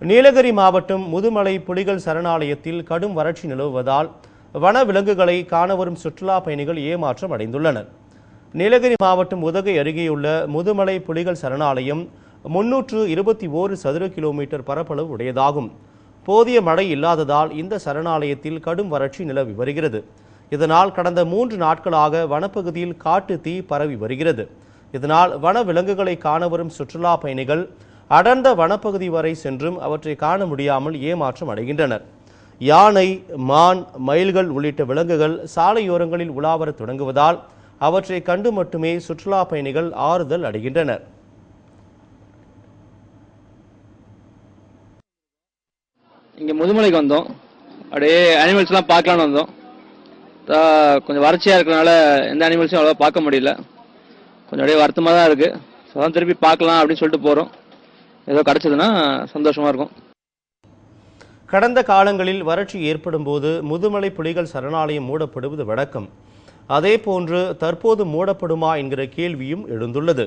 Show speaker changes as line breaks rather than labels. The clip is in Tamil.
நீலகிரி மாவட்டம் முதுமலை புலிகள் சரணாலயத்தில் கடும் வறட்சி நிலவுவதால் வன விலங்குகளை காண வரும் சுற்றுலா பயணிகள் ஏமாற்றம் அடைந்துள்ளனர். நீலகிரி மாவட்டம் உதகை அருகேயுள்ள முதுமலை புலிகள் சரணாலயம் முன்னூற்று இருபத்தி ஓரு சதுர கிலோமீட்டர் பரப்பளவு உடையதாகும். போதிய மழை இல்லாததால் இந்த சரணாலயத்தில் கடும் வறட்சி நிலவி வருகிறது. இதனால் கடந்த மூன்று நாட்களாக வனப்பகுதியில் காட்டு தீ பரவி வருகிறது. இதனால் வன விலங்குகளை காண வரும் சுற்றுலா பயணிகள் அடர்ந்த வனப்பகுதி வரை சென்றும் அவற்றை காண முடியாமல் ஏமாற்றம் அடைகின்றனர். யானை மான் மயில்கள் உள்ளிட்ட விலங்குகள் சாலையோரங்களில் உலாவரத் தொடங்குவதால் அவற்றை கண்டு மட்டுமே சுற்றுலா பயணிகள் ஆறுதல் அடைகின்றனர்.
இங்கே முதுமலைக்கு வந்தோம். அப்படியே அனிமல்ஸ்லாம் பார்க்கலான்னு வந்தோம். கொஞ்சம் வறட்சியாக இருக்கிறனால எந்த அனிமல்ஸும் அவ்வளோவா பார்க்க முடியல. கொஞ்சம் அப்படியே வருத்தமாக தான் இருக்குது ஸோ திருப்பி பார்க்கலாம் அப்படின்னு சொல்லிட்டு போகிறோம் ஏதோ கிடச்சதுன்னா சந்தோஷமாக இருக்கும்.
கடந்த காலங்களில் வறட்சி ஏற்படும் போது முதுமலை புலிகள் சரணாலயம் மூடப்படுவது வழக்கம். அதேபோன்று தற்போது மூடப்படுமா என்கிற கேள்வியும் எழுந்துள்ளது.